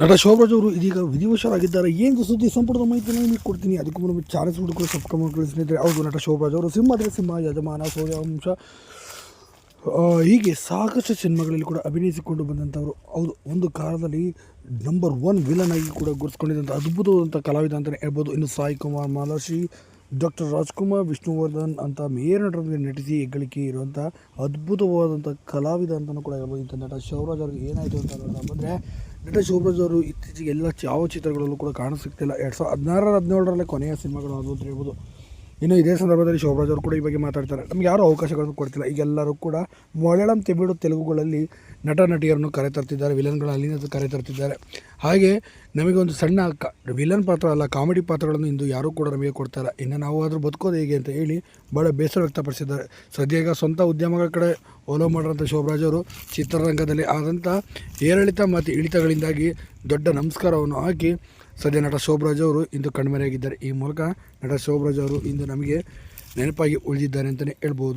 ನಟ ಶೋಭರಾಜ್ ಅವರು ಇದೀಗ ವಿಧಿವಶರಾಗಿದ್ದಾರೆ. ಏನು ಸುದ್ದಿ? ಸಂಪೂರ್ಣ ಮಾಹಿತಿಯನ್ನು ನಿಮಗೆ ಕೊಡ್ತೀನಿ. ಅದಕ್ಕೂ ಮುನ್ನ ಚಾನೆಲ್ಸ್ ಹುಡುಕೋ ಸಬ್ಸ್ಕ್ರೈಬ್ ಸ್ನೇಹಿತರೆ, ಹೌದು, ನಟ ಶೋಭರಾಜ್ ಅವರು ಸಿಂಹದ್ರೆ ಸಿಂಹ, ಯಜಮಾನ ಸೂರ್ಯವಂಶ ಹೀಗೆ ಸಾಕಷ್ಟು ಸಿನಿಮಾಗಳಲ್ಲಿ ಕೂಡ ಅಭಿನಯಿಸಿಕೊಂಡು ಬಂದಂಥವರು. ಹೌದು, ಒಂದು ಕಾಲದಲ್ಲಿ ನಂಬರ್ ಒನ್ ವಿಲನ್ ಆಗಿ ಕೂಡ ಗುರುತಿಸ್ಕೊಂಡಿದ್ದಂಥ ಅದ್ಭುತವಾದಂಥ ಕಲಾವಿದ ಅಂತಲೇ ಹೇಳ್ಬೋದು. ಇನ್ನು ಸಾಯಿ ಕುಮಾರ್ ಮಾಲಾಶ್ರೀ ಡಾಕ್ಟರ್ ರಾಜ್ಕುಮಾರ್ ವಿಷ್ಣುವರ್ಧನ್ ಅಂತ ಮೇಯರ್ ನಟಿಸಿ ಹೆಗ್ಗಳಿಕೆ ಇರುವಂಥ ಅದ್ಭುತವಾದಂಥ ಕಲಾವಿದ ಅಂತಲೂ ಕೂಡ ಹೇಳ್ಬೋದು. ಇಂಥ ನಟ ಶಿವರಾಜ್ ಅವ್ರಿಗೆ ಏನಾಯಿತು ಅಂತ ಬಂದರೆ ನಟ ಶಿವರಾಜ್ ಅವರು ಇತ್ತೀಚೆಗೆ ಎಲ್ಲ ಯಾವ ಚಿತ್ರಗಳಲ್ಲೂ ಕೂಡ ಕಾಣಿಸ್ತಿಲ್ಲ ಎರಡು ಸಾವಿರದ ಹದಿನಾರರ ಹದಿನೇಳರಲ್ಲೇ ಕೊನೆಯ ಸಿನಿಮಾಗಳು ಅದು ಅಂತ ಹೇಳ್ಬೋದು. ಇನ್ನು ಇದೇ ಸಂದರ್ಭದಲ್ಲಿ ಶೋಭರಾಜ್ ಅವರು ಕೂಡ ಈ ಬಗ್ಗೆ ಮಾತಾಡ್ತಾರೆ. ನಮ್ಗೆ ಯಾರು ಅವಕಾಶಗಳನ್ನು ಕೊಡ್ತಿಲ್ಲ. ಈಗೆಲ್ಲರೂ ಕೂಡ ಮಲಯಾಳಂ, ತಮಿಳು, ತೆಲುಗುಗಳಲ್ಲಿ ನಟ, ನಟಿಯರನ್ನು ಕರೆತರ್ತಿದ್ದಾರೆ. ಕರೆ ಕರೆತರ್ತಿದ್ದಾರೆ. ಹಾಗೆ ನಮಗೆ ಒಂದು ಸಣ್ಣ ವಿಲನ್ ಪಾತ್ರ ಅಲ್ಲ, ಕಾಮಿಡಿ ಪಾತ್ರಗಳನ್ನು ಇಂದು ಯಾರೂ ಕೂಡ ನಮಗೆ ಕೊಡ್ತಾರೆ ಇನ್ನು ನಾವು ಆದರೂ ಬದುಕೋದು ಹೇಗೆ ಅಂತ ಹೇಳಿ ಭಾಳ ಬೇಸರ ವ್ಯಕ್ತಪಡಿಸಿದ್ದಾರೆ. ಸದ್ಯ ಈಗ ಸ್ವಂತ ಉದ್ಯಮಗಳ ಕಡೆ ಒಲವು ಮಾಡಿರೋಂಥ ಶೋಭರಾಜ್ ಅವರು ಚಿತ್ರರಂಗದಲ್ಲಿ ಆದಂಥ ಏರಿಳಿತ ಮತ್ತು ಇಳಿತಗಳಿಂದಾಗಿ ದೊಡ್ಡ ನಮಸ್ಕಾರವನ್ನು ಹಾಕಿ ಸದ್ಯ ನಟ ಶೋಭರಾಜ್ ಅವರು ಇಂದು ಕಣ್ಮರೆಯಾಗಿದ್ದಾರೆ. ಈ ಮೂಲಕ ನಟ ಶೋಭರಾಜ್ ಅವರು ಇಂದು ನಮಗೆ ನೆನಪಾಗಿ ಉಳಿದಿದ್ದಾರೆ ಅಂತಲೇ ಹೇಳ್ಬೋದು.